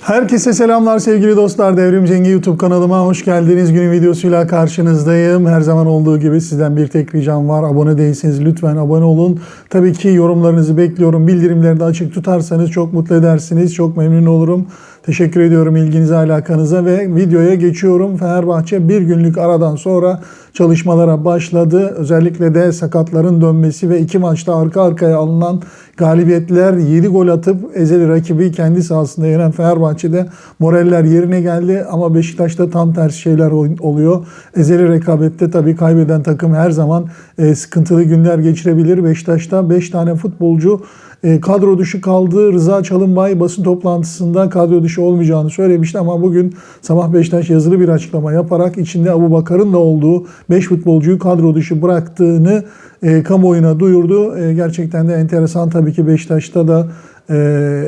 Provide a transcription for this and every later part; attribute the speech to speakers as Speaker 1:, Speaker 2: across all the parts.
Speaker 1: Herkese selamlar sevgili dostlar. Devrim Cengi YouTube kanalıma hoş geldiniz. Günün videosuyla karşınızdayım. Her zaman olduğu gibi sizden bir tek ricam var. Abone değilseniz lütfen abone olun. Tabii ki yorumlarınızı bekliyorum. Bildirimleri de açık tutarsanız çok mutlu edersiniz. Çok memnun olurum. Teşekkür ediyorum ilginize, alakanıza ve videoya geçiyorum. Fenerbahçe bir günlük aradan sonra çalışmalara başladı. Özellikle de sakatların dönmesi ve iki maçta arka arkaya alınan galibiyetler 7 gol atıp ezeli rakibi kendi sahasında yenen Fenerbahçe'de moraller yerine geldi ama Beşiktaş'ta tam tersi şeyler oluyor. Ezeli rekabette tabii kaybeden takım her zaman e, sıkıntılı günler geçirebilir. Beşiktaş'ta 5 tane futbolcu e, kadro dışı kaldı. Rıza Çalınbay basın toplantısında kadro dışı olmayacağını söylemişti ama bugün sabah Beşiktaş yazılı bir açıklama yaparak içinde Abu Bakar'ın da olduğu 5 futbolcuyu kadro dışı bıraktığını e, kamuoyuna duyurdu. E, gerçekten de enteresan tabii ki Beşiktaş'ta da e,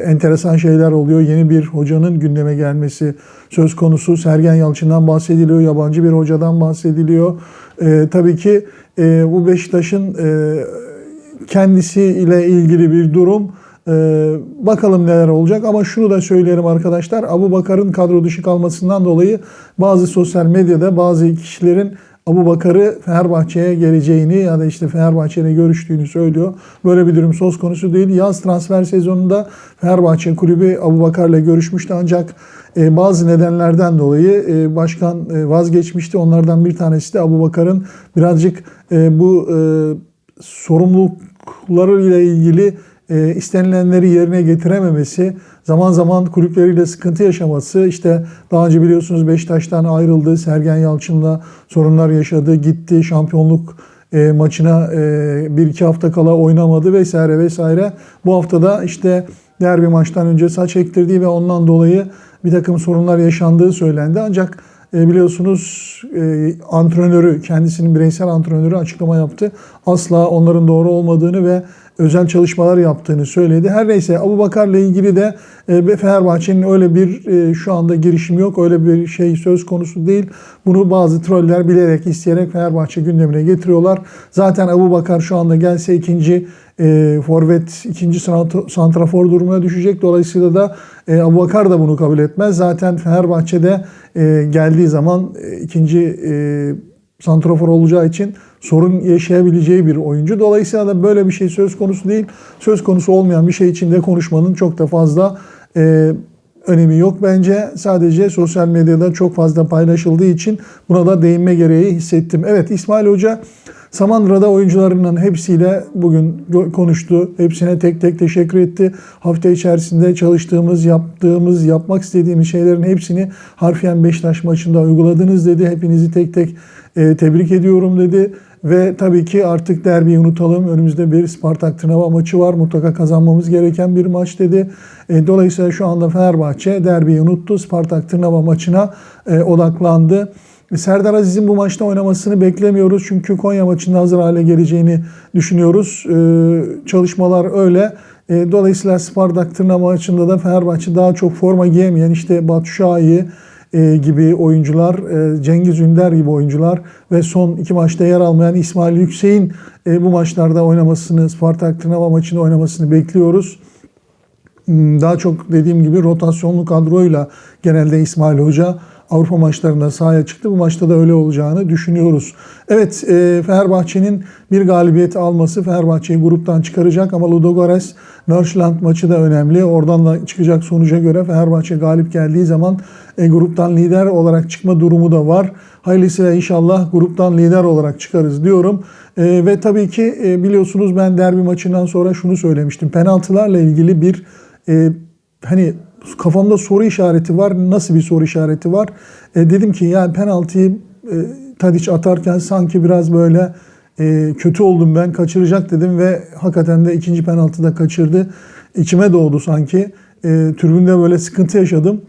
Speaker 1: enteresan şeyler oluyor. Yeni bir hocanın gündeme gelmesi söz konusu. Sergen Yalçın'dan bahsediliyor, yabancı bir hocadan bahsediliyor. E, tabii ki e, bu Beşiktaş'ın e, kendisiyle ilgili bir durum. Ee, bakalım neler olacak ama şunu da söyleyelim arkadaşlar. Abu Bakar'ın kadro dışı kalmasından dolayı bazı sosyal medyada bazı kişilerin Abu Bakar'ı Fenerbahçe'ye geleceğini ya da işte Fenerbahçe'yle görüştüğünü söylüyor. Böyle bir durum söz konusu değil. Yaz transfer sezonunda Fenerbahçe kulübü Abu Bakar'la görüşmüştü ancak e, bazı nedenlerden dolayı e, başkan e, vazgeçmişti. Onlardan bir tanesi de Abu Bakar'ın birazcık bu e, sorumluluklarıyla ilgili e, istenilenleri yerine getirememesi, zaman zaman kulüpleriyle sıkıntı yaşaması, işte daha önce biliyorsunuz Beşiktaş'tan ayrıldı, Sergen Yalçın'la sorunlar yaşadı, gitti, şampiyonluk e, maçına e, bir iki hafta kala oynamadı vesaire vesaire. Bu haftada işte derbi maçtan önce saç ektirdiği ve ondan dolayı bir takım sorunlar yaşandığı söylendi. Ancak e, biliyorsunuz e, antrenörü, kendisinin bireysel antrenörü açıklama yaptı. Asla onların doğru olmadığını ve özel çalışmalar yaptığını söyledi. Her neyse Abu Bakar'la ilgili de e, Fenerbahçe'nin öyle bir e, şu anda girişim yok. Öyle bir şey söz konusu değil. Bunu bazı troller bilerek, isteyerek Fenerbahçe gündemine getiriyorlar. Zaten Abu Bakar şu anda gelse ikinci e, forvet, ikinci santrafor durumuna düşecek. Dolayısıyla da e, Abu Bakar da bunu kabul etmez. Zaten Fenerbahçe'de e, geldiği zaman e, ikinci e, santrafor olacağı için sorun yaşayabileceği bir oyuncu. Dolayısıyla da böyle bir şey söz konusu değil. Söz konusu olmayan bir şey içinde konuşmanın çok da fazla e, önemi yok bence. Sadece sosyal medyada çok fazla paylaşıldığı için buna da değinme gereği hissettim. Evet İsmail Hoca Samandıra'da oyuncularının hepsiyle bugün konuştu. Hepsine tek tek teşekkür etti. Hafta içerisinde çalıştığımız, yaptığımız, yapmak istediğimiz şeylerin hepsini harfiyen Beşiktaş maçında uyguladınız dedi. Hepinizi tek tek e, tebrik ediyorum dedi. Ve tabii ki artık derbiyi unutalım. Önümüzde bir Spartak Tırnava maçı var. Mutlaka kazanmamız gereken bir maç dedi. E, dolayısıyla şu anda Fenerbahçe derbiyi unuttu. Spartak Tırnava maçına e, odaklandı. Serdar Aziz'in bu maçta oynamasını beklemiyoruz. Çünkü Konya maçında hazır hale geleceğini düşünüyoruz. Ee, çalışmalar öyle. Ee, dolayısıyla Spartak Tırnava maçında da Fenerbahçe daha çok forma giyemeyen işte Batu Şahi e, gibi oyuncular, e, Cengiz Ünder gibi oyuncular ve son iki maçta yer almayan İsmail Yüksek'in e, bu maçlarda oynamasını, Spartak Tırnava maçında oynamasını bekliyoruz. Hmm, daha çok dediğim gibi rotasyonlu kadroyla genelde İsmail Hoca Avrupa maçlarında sahaya çıktı. Bu maçta da öyle olacağını düşünüyoruz. Evet e, Fenerbahçe'nin bir galibiyet alması Fenerbahçe'yi gruptan çıkaracak ama Ludogorets Northland maçı da önemli. Oradan da çıkacak sonuca göre Fenerbahçe galip geldiği zaman e, gruptan lider olarak çıkma durumu da var. Hayırlısıyla inşallah gruptan lider olarak çıkarız diyorum. E, ve tabii ki e, biliyorsunuz ben derbi maçından sonra şunu söylemiştim. Penaltılarla ilgili bir e, hani kafamda soru işareti var. Nasıl bir soru işareti var? E, dedim ki yani penaltıyı e, Tadiç atarken sanki biraz böyle e, kötü oldum ben kaçıracak dedim ve hakikaten de ikinci penaltıda kaçırdı. İçime doğdu sanki. E, tribünde böyle sıkıntı yaşadım.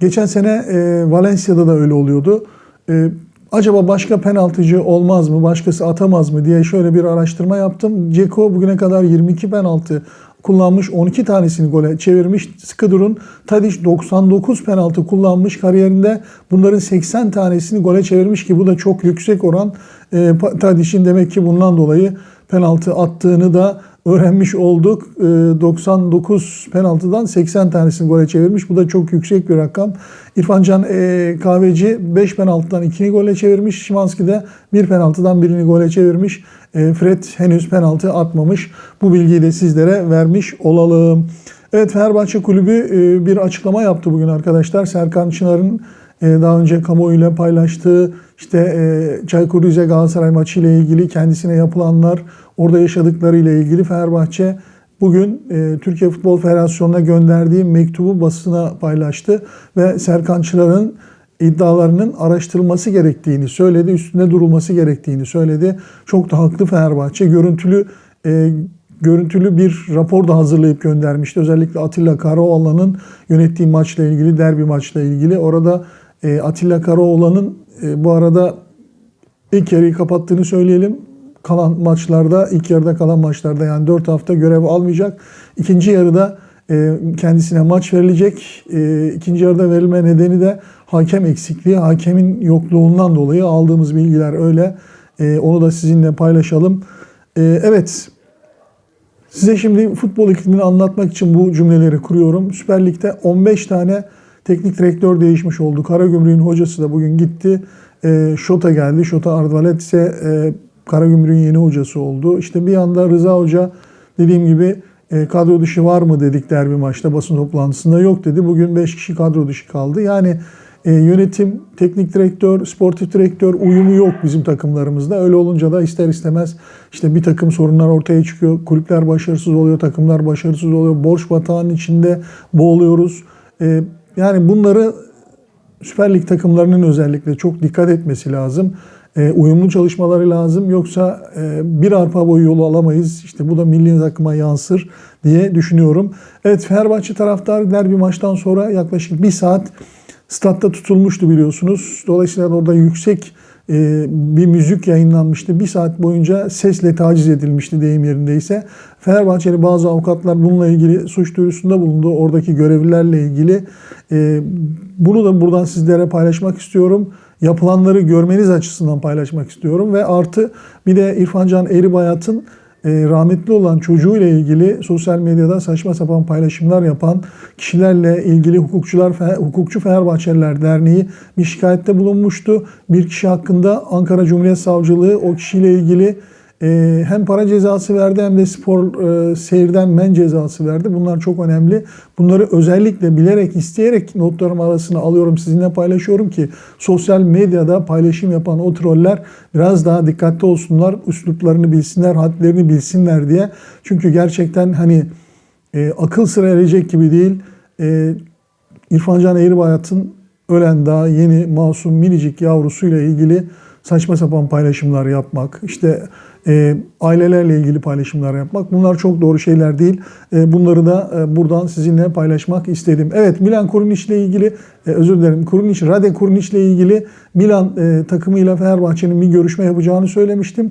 Speaker 1: Geçen sene e, Valencia'da da öyle oluyordu. E, acaba başka penaltıcı olmaz mı, başkası atamaz mı diye şöyle bir araştırma yaptım. Ceko bugüne kadar 22 penaltı kullanmış. 12 tanesini gole çevirmiş. Skıdur'un Tadiç 99 penaltı kullanmış kariyerinde. Bunların 80 tanesini gole çevirmiş ki bu da çok yüksek oran. E, Tadiç'in demek ki bundan dolayı penaltı attığını da öğrenmiş olduk. E, 99 penaltıdan 80 tanesini gole çevirmiş. Bu da çok yüksek bir rakam. İrfan Can e, Kahveci 5 penaltıdan 2'ni gole çevirmiş. Şimanski de 1 penaltıdan birini gole çevirmiş. E, Fred henüz penaltı atmamış. Bu bilgiyi de sizlere vermiş olalım. Evet Fenerbahçe Kulübü e, bir açıklama yaptı bugün arkadaşlar. Serkan Çınar'ın daha önce kamuoyuyla paylaştığı işte e, Çaykur Rize Galatasaray maçı ile ilgili kendisine yapılanlar, orada yaşadıkları ile ilgili Fenerbahçe bugün e, Türkiye Futbol Federasyonu'na gönderdiği mektubu basına paylaştı ve Serkan Çınar'ın iddialarının araştırılması gerektiğini söyledi, üstünde durulması gerektiğini söyledi. Çok da haklı Fenerbahçe. Görüntülü e, görüntülü bir rapor da hazırlayıp göndermişti. Özellikle Atilla Karaoğlan'ın yönettiği maçla ilgili, derbi maçla ilgili. Orada e, Atilla Karaoğlan'ın e, bu arada ilk yarıyı kapattığını söyleyelim. Kalan maçlarda, ilk yarıda kalan maçlarda yani 4 hafta görev almayacak. İkinci yarıda e, kendisine maç verilecek. E, ikinci yarıda verilme nedeni de hakem eksikliği, hakemin yokluğundan dolayı aldığımız bilgiler öyle. E, onu da sizinle paylaşalım. E, evet, Size şimdi futbol iklimini anlatmak için bu cümleleri kuruyorum. Süper Lig'de 15 tane teknik direktör değişmiş oldu. Karagümrük'ün hocası da bugün gitti. E, Şota geldi. Şota Ardvalet ise e, Karagümrük'ün yeni hocası oldu. İşte bir anda Rıza Hoca dediğim gibi e, kadro dışı var mı dedik derbi maçta basın toplantısında yok dedi. Bugün 5 kişi kadro dışı kaldı. Yani e, yönetim, teknik direktör, sportif direktör uyumu yok bizim takımlarımızda. Öyle olunca da ister istemez işte bir takım sorunlar ortaya çıkıyor. Kulüpler başarısız oluyor, takımlar başarısız oluyor. Borç batağının içinde boğuluyoruz. E, yani bunları Süper Lig takımlarının özellikle çok dikkat etmesi lazım. E, uyumlu çalışmaları lazım. Yoksa e, bir arpa boyu yolu alamayız. İşte bu da milli takıma yansır diye düşünüyorum. Evet Fenerbahçe taraftarı derbi maçtan sonra yaklaşık bir saat statta tutulmuştu biliyorsunuz. Dolayısıyla orada yüksek bir müzik yayınlanmıştı. Bir saat boyunca sesle taciz edilmişti deyim yerindeyse. Fenerbahçeli bazı avukatlar bununla ilgili suç duyurusunda bulundu. Oradaki görevlilerle ilgili. E, bunu da buradan sizlere paylaşmak istiyorum. Yapılanları görmeniz açısından paylaşmak istiyorum. Ve artı bir de İrfancan Eribayat'ın e, rahmetli olan çocuğuyla ilgili sosyal medyada saçma sapan paylaşımlar yapan kişilerle ilgili hukukçular Hukukçu Fenerbahçeliler Derneği bir şikayette bulunmuştu. Bir kişi hakkında Ankara Cumhuriyet Savcılığı o kişiyle ilgili e, hem para cezası verdi hem de spor e, seyirden men cezası verdi. Bunlar çok önemli. Bunları özellikle bilerek, isteyerek notlarım arasına alıyorum, sizinle paylaşıyorum ki sosyal medyada paylaşım yapan o troller biraz daha dikkatli olsunlar, üsluplarını bilsinler, hadlerini bilsinler diye. Çünkü gerçekten hani e, akıl sıra erecek gibi değil. E, İrfan Can Eğribayat'ın ölen daha yeni masum minicik yavrusuyla ilgili saçma sapan paylaşımlar yapmak, işte e, ailelerle ilgili paylaşımlar yapmak bunlar çok doğru şeyler değil. E, bunları da e, buradan sizinle paylaşmak istedim. Evet Milan Kurunic ile ilgili e, özür dilerim Kurunic, Rade Kurunic ile ilgili Milan e, takımıyla Fenerbahçe'nin bir görüşme yapacağını söylemiştim.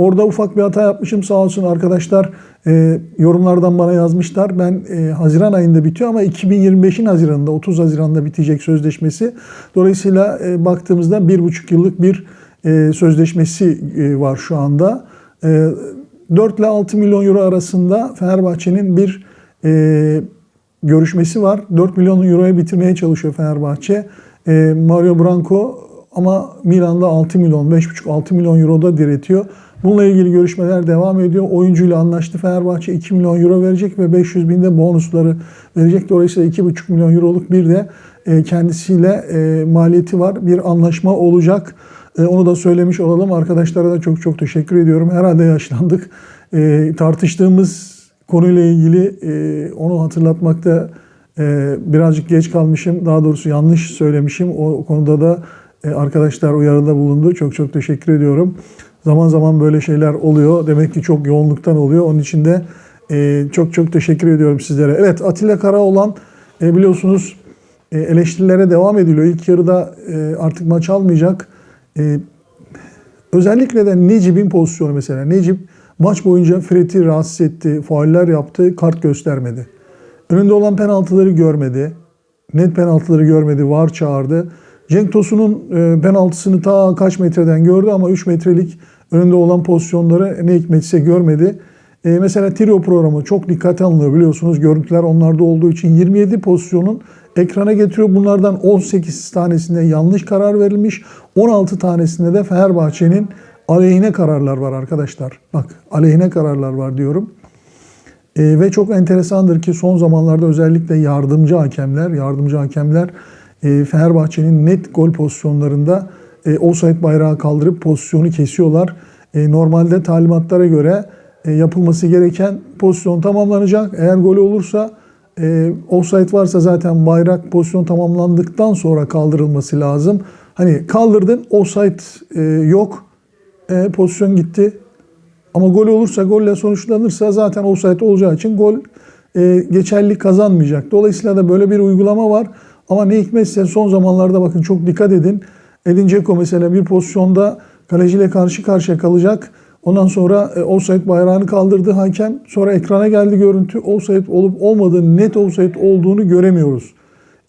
Speaker 1: Orada ufak bir hata yapmışım sağ olsun arkadaşlar e, yorumlardan bana yazmışlar. Ben e, Haziran ayında bitiyor ama 2025'in Haziran'da 30 Haziran'da bitecek sözleşmesi. Dolayısıyla e, baktığımızda bir buçuk yıllık bir e, sözleşmesi e, var şu anda. E, 4 ile 6 milyon euro arasında Fenerbahçe'nin bir e, görüşmesi var. 4 milyon euroya bitirmeye çalışıyor Fenerbahçe. E, Mario Branco ama Milan'da 6 milyon, 5,5-6 milyon euroda diretiyor. Bununla ilgili görüşmeler devam ediyor. Oyuncuyla anlaştı Fenerbahçe 2 milyon euro verecek ve 500 binde bonusları verecek. Dolayısıyla 2,5 milyon euroluk bir de e, kendisiyle e, maliyeti var. Bir anlaşma olacak. E, onu da söylemiş olalım. Arkadaşlara da çok çok teşekkür ediyorum. Herhalde yaşlandık. E, tartıştığımız konuyla ilgili e, onu hatırlatmakta birazcık geç kalmışım. Daha doğrusu yanlış söylemişim. O konuda da arkadaşlar uyarıda bulundu. Çok çok teşekkür ediyorum. Zaman zaman böyle şeyler oluyor. Demek ki çok yoğunluktan oluyor. Onun için de çok çok teşekkür ediyorum sizlere. Evet Atilla Karaoğlan e, biliyorsunuz eleştirilere devam ediliyor. İlk yarıda artık maç almayacak. Ee, özellikle de Necip'in pozisyonu mesela. Necip maç boyunca Fred'i rahatsız etti, fauller yaptı, kart göstermedi. Önünde olan penaltıları görmedi. Net penaltıları görmedi, var çağırdı. Cenk Tosun'un e, penaltısını ta kaç metreden gördü ama 3 metrelik önünde olan pozisyonları ne hikmetse görmedi. E, mesela trio programı çok dikkate alınıyor biliyorsunuz. Görüntüler onlarda olduğu için 27 pozisyonun ekrana getiriyor. Bunlardan 18 tanesinde yanlış karar verilmiş. 16 tanesinde de Fenerbahçe'nin aleyhine kararlar var arkadaşlar. Bak aleyhine kararlar var diyorum. E, ve çok enteresandır ki son zamanlarda özellikle yardımcı hakemler, yardımcı hakemler e, Fenerbahçe'nin net gol pozisyonlarında e, offside bayrağı kaldırıp pozisyonu kesiyorlar. E, normalde talimatlara göre e, yapılması gereken pozisyon tamamlanacak. Eğer gol olursa e, offside varsa zaten bayrak pozisyon tamamlandıktan sonra kaldırılması lazım. Hani kaldırdın offside e, yok. E, pozisyon gitti. Ama gol olursa, golle sonuçlanırsa zaten offside olacağı için gol e, geçerlilik kazanmayacak. Dolayısıyla da böyle bir uygulama var. Ama ne hikmetse son zamanlarda bakın çok dikkat edin. Edin Dzeko mesela bir pozisyonda kaleciyle karşı karşıya kalacak. Ondan sonra e, offside bayrağını kaldırdı hakem. Sonra ekrana geldi görüntü. Offside olup olmadığını, net offside olduğunu göremiyoruz.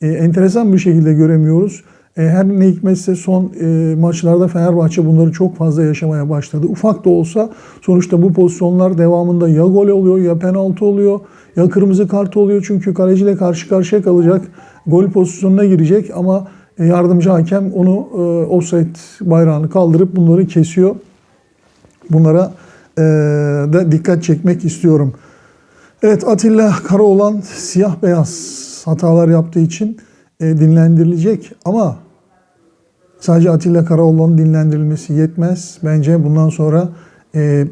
Speaker 1: E, enteresan bir şekilde göremiyoruz. E, her ne hikmetse son e, maçlarda Fenerbahçe bunları çok fazla yaşamaya başladı. Ufak da olsa sonuçta bu pozisyonlar devamında ya gol oluyor ya penaltı oluyor ya kırmızı kart oluyor. Çünkü kaleciyle karşı karşıya kalacak. Gol pozisyonuna girecek ama e, yardımcı hakem onu e, offside bayrağını kaldırıp bunları kesiyor. Bunlara e, da dikkat çekmek istiyorum. Evet Atilla Karaoğlan siyah beyaz hatalar yaptığı için e, dinlendirilecek ama sadece Atilla Karaoğlan'ın dinlendirilmesi yetmez. Bence bundan sonra e,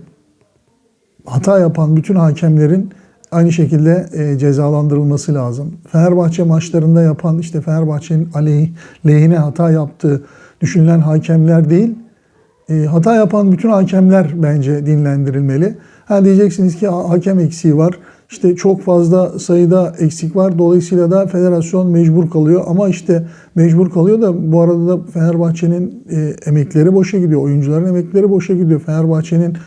Speaker 1: hata yapan bütün hakemlerin aynı şekilde e, cezalandırılması lazım. Fenerbahçe maçlarında yapan işte Fenerbahçe'nin aleyh, lehine hata yaptığı düşünülen hakemler değil, e, hata yapan bütün hakemler bence dinlendirilmeli. Ha diyeceksiniz ki hakem eksiği var. İşte çok fazla sayıda eksik var. Dolayısıyla da federasyon mecbur kalıyor. Ama işte mecbur kalıyor da bu arada da Fenerbahçe'nin e, emekleri boşa gidiyor. Oyuncuların emekleri boşa gidiyor. Fenerbahçe'nin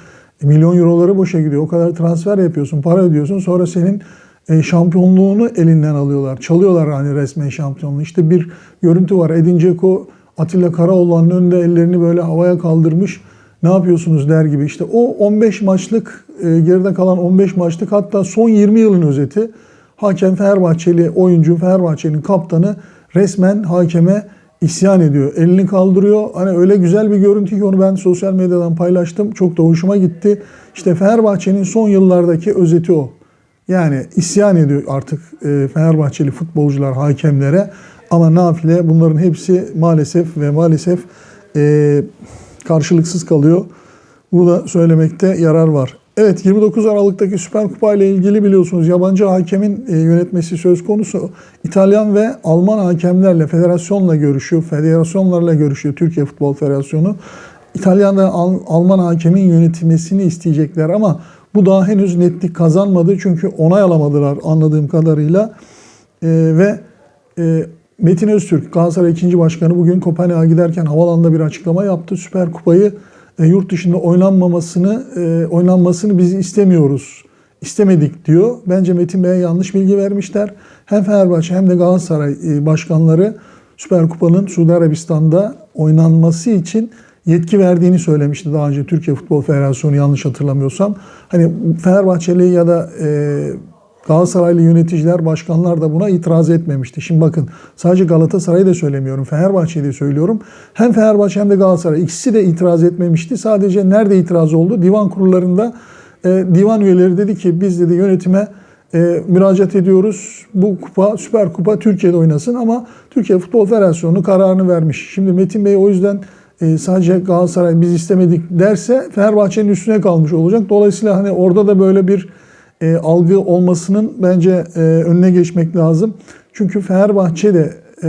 Speaker 1: milyon euroları boşa gidiyor. O kadar transfer yapıyorsun, para ödüyorsun. Sonra senin e, şampiyonluğunu elinden alıyorlar. Çalıyorlar hani resmen şampiyonluğu. İşte bir görüntü var. Edin Dzeko Atilla Karaoğlan'ın önünde ellerini böyle havaya kaldırmış. Ne yapıyorsunuz der gibi. İşte o 15 maçlık e, geride kalan 15 maçlık hatta son 20 yılın özeti. Hakem Fenerbahçeli oyuncu Fenerbahçe'nin kaptanı resmen hakeme isyan ediyor. Elini kaldırıyor. Hani öyle güzel bir görüntü ki onu ben sosyal medyadan paylaştım. Çok da hoşuma gitti. İşte Fenerbahçe'nin son yıllardaki özeti o. Yani isyan ediyor artık e, Fenerbahçeli futbolcular hakemlere. Ama nafile bunların hepsi maalesef ve maalesef e, karşılıksız kalıyor. Bunu da söylemekte yarar var. Evet 29 Aralık'taki Süper Kupa ile ilgili biliyorsunuz yabancı hakemin e, yönetmesi söz konusu. İtalyan ve Alman hakemlerle, federasyonla görüşüyor. Federasyonlarla görüşüyor Türkiye Futbol Federasyonu. İtalyan ve Alman hakemin yönetilmesini isteyecekler ama bu daha henüz netlik kazanmadı. Çünkü onay alamadılar anladığım kadarıyla. E, ve e, Metin Öztürk, Galatasaray 2. Başkanı bugün Kopenhag'a giderken havalanda bir açıklama yaptı. Süper Kupayı e, yurt dışında oynanmamasını, e, oynanmasını biz istemiyoruz. İstemedik diyor. Bence Metin Bey'e yanlış bilgi vermişler. Hem Fenerbahçe hem de Galatasaray e, başkanları Süper Kupa'nın Suudi Arabistan'da oynanması için yetki verdiğini söylemişti daha önce Türkiye Futbol Federasyonu yanlış hatırlamıyorsam. Hani Fenerbahçeli ya da e, Galatasaraylı yöneticiler, başkanlar da buna itiraz etmemişti. Şimdi bakın sadece Galatasaray'ı da söylemiyorum, Fenerbahçe'yi de söylüyorum. Hem Fenerbahçe hem de Galatasaray ikisi de itiraz etmemişti. Sadece nerede itiraz oldu? Divan kurullarında e, divan üyeleri dedi ki biz dedi yönetime e, müracaat ediyoruz. Bu kupa, Süper Kupa Türkiye'de oynasın ama Türkiye Futbol Federasyonu kararını vermiş. Şimdi Metin Bey o yüzden e, sadece Galatasaray biz istemedik derse Fenerbahçe'nin üstüne kalmış olacak. Dolayısıyla hani orada da böyle bir e, algı olmasının bence e, önüne geçmek lazım. Çünkü Fenerbahçe de e,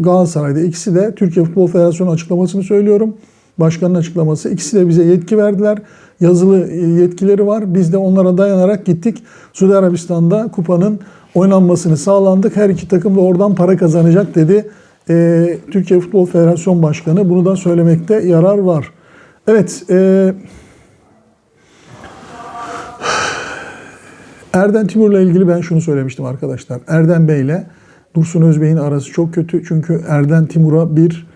Speaker 1: Galatasaray'da ikisi de Türkiye Futbol Federasyonu açıklamasını söylüyorum. Başkanın açıklaması. İkisi de bize yetki verdiler. Yazılı e, yetkileri var. Biz de onlara dayanarak gittik. Suudi Arabistan'da kupanın oynanmasını sağlandık. Her iki takım da oradan para kazanacak dedi. E, Türkiye Futbol Federasyon Başkanı. Bunu da söylemekte yarar var. Evet. E, Erden Timur'la ilgili ben şunu söylemiştim arkadaşlar. Erden Bey ile Dursun Özbey'in arası çok kötü. Çünkü Erden Timur'a bir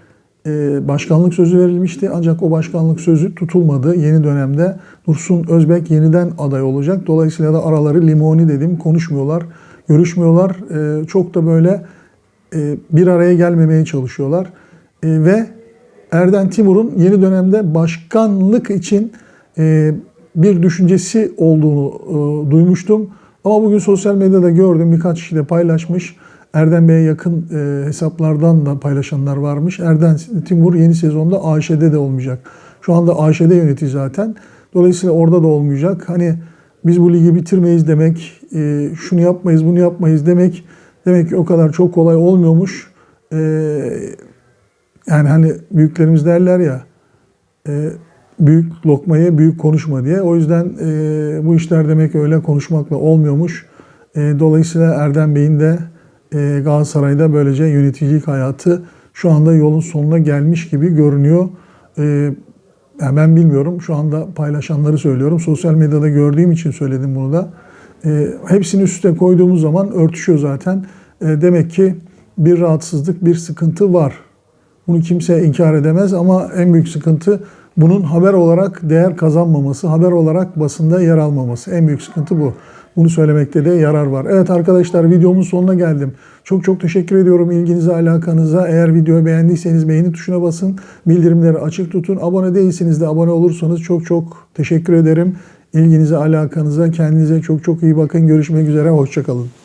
Speaker 1: e, başkanlık sözü verilmişti. Ancak o başkanlık sözü tutulmadı. Yeni dönemde Dursun Özbek yeniden aday olacak. Dolayısıyla da araları limoni dedim konuşmuyorlar, görüşmüyorlar. E, çok da böyle e, bir araya gelmemeye çalışıyorlar. E, ve Erden Timur'un yeni dönemde başkanlık için e, bir düşüncesi olduğunu e, duymuştum. Ama bugün sosyal medyada gördüm birkaç kişi de paylaşmış. Erdem Bey'e yakın e, hesaplardan da paylaşanlar varmış. Erden Timur yeni sezonda AŞ'de de olmayacak. Şu anda AŞ'de yönetiyor zaten. Dolayısıyla orada da olmayacak. Hani biz bu ligi bitirmeyiz demek, e, şunu yapmayız, bunu yapmayız demek demek ki o kadar çok kolay olmuyormuş. E, yani hani büyüklerimiz derler ya, e, büyük lokmaya büyük konuşma diye. O yüzden e, bu işler demek öyle konuşmakla olmuyormuş. E, dolayısıyla Erdem Bey'in de e, Galatasaray'da böylece yöneticilik hayatı şu anda yolun sonuna gelmiş gibi görünüyor. E, yani ben bilmiyorum. Şu anda paylaşanları söylüyorum. Sosyal medyada gördüğüm için söyledim bunu da. E, hepsini üste koyduğumuz zaman örtüşüyor zaten. E, demek ki bir rahatsızlık, bir sıkıntı var. Bunu kimse inkar edemez ama en büyük sıkıntı bunun haber olarak değer kazanmaması, haber olarak basında yer almaması. En büyük sıkıntı bu. Bunu söylemekte de yarar var. Evet arkadaşlar videomun sonuna geldim. Çok çok teşekkür ediyorum ilginize, alakanıza. Eğer videoyu beğendiyseniz beğeni tuşuna basın. Bildirimleri açık tutun. Abone değilseniz de abone olursanız çok çok teşekkür ederim. İlginize, alakanıza, kendinize çok çok iyi bakın. Görüşmek üzere, hoşçakalın.